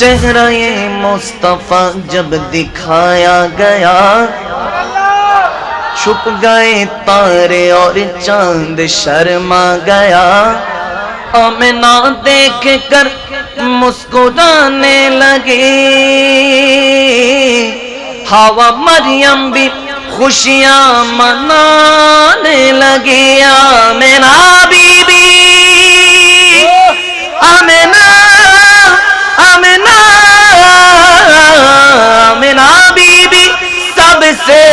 چہرہ مصطفیٰ جب دکھایا گیا۔ چھپ گئے تارے اور چاند شرما گیا۔ آمنہ دیکھ کر مسکرانے لگی ہوا مریم بھی خوشیاں منانے لگی آمنہ بی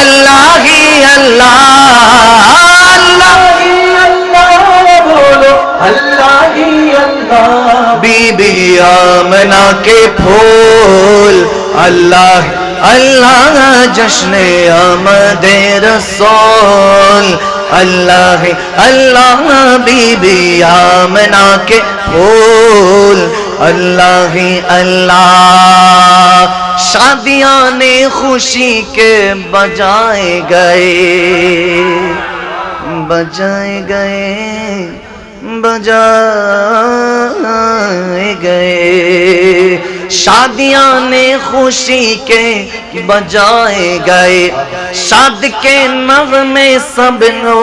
আল্লাহ আল্লাহ। বিবি আমনা কে ফুল আল্লাহ আল্লাহ জশ্ন আমদে রসোল। আল্লাহ আল্লাহ বিবি আমনা কে ফুল আল্লাহ আল্লাহ। شادیاں نے خوشی کے بجائے گئے بجائے گئے بجائے گئے۔ شادیاں نے خوشی کے بجائے گئے۔ شاد کے نغمے سب نو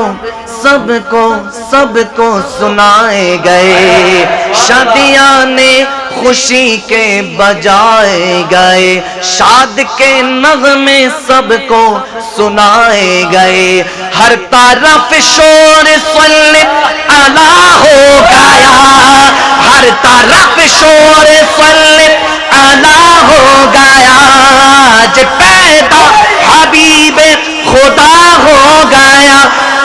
سب کو سب کو سنائے گئے۔ شادیاں نے خوشی کے بجائے گئے۔ شاد کے نغمے سب کو سنائے گئے۔ ہر طرف شور صلی اللہ ہو گیا۔ ہر طرف شور صلی اللہ ہو گیا۔ آج پیدا حبیب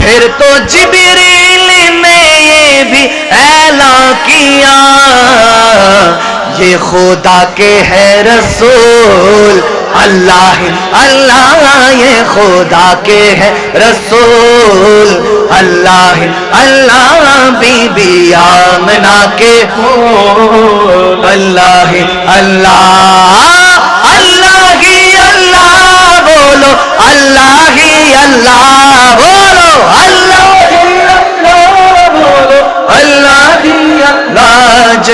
پھر تو جبریل نے یہ بھی اعلان کیا، یہ خدا کے ہے رسول، اللہ اللہ، یہ خدا کے ہے رسول، اللہ اللہ بی بی آمنہ کے پھول اللہ اللہ اللہ ہی اللہ، بولو، اللہ ہی اللہ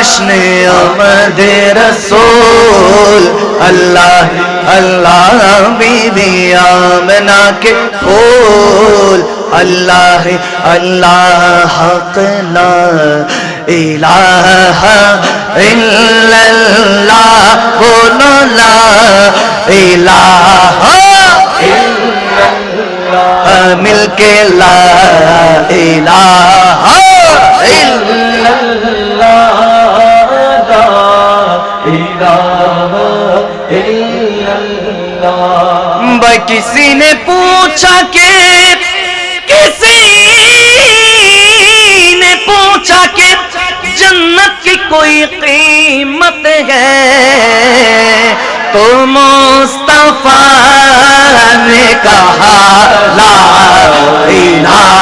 جشن آمد رسول. اللہ اللہ بی بی آمنہ کے پھول اللہ اللہ حق لا الہ الا اللہ بولو لا الہ الا اللہ مل کے لا الہ اللہ بھائی کسی نے پوچھا کہ کسی نے پوچھا کہ جنت کی کوئی قیمت ہے؟ تو مصطفیٰ نے کہا، لا الہ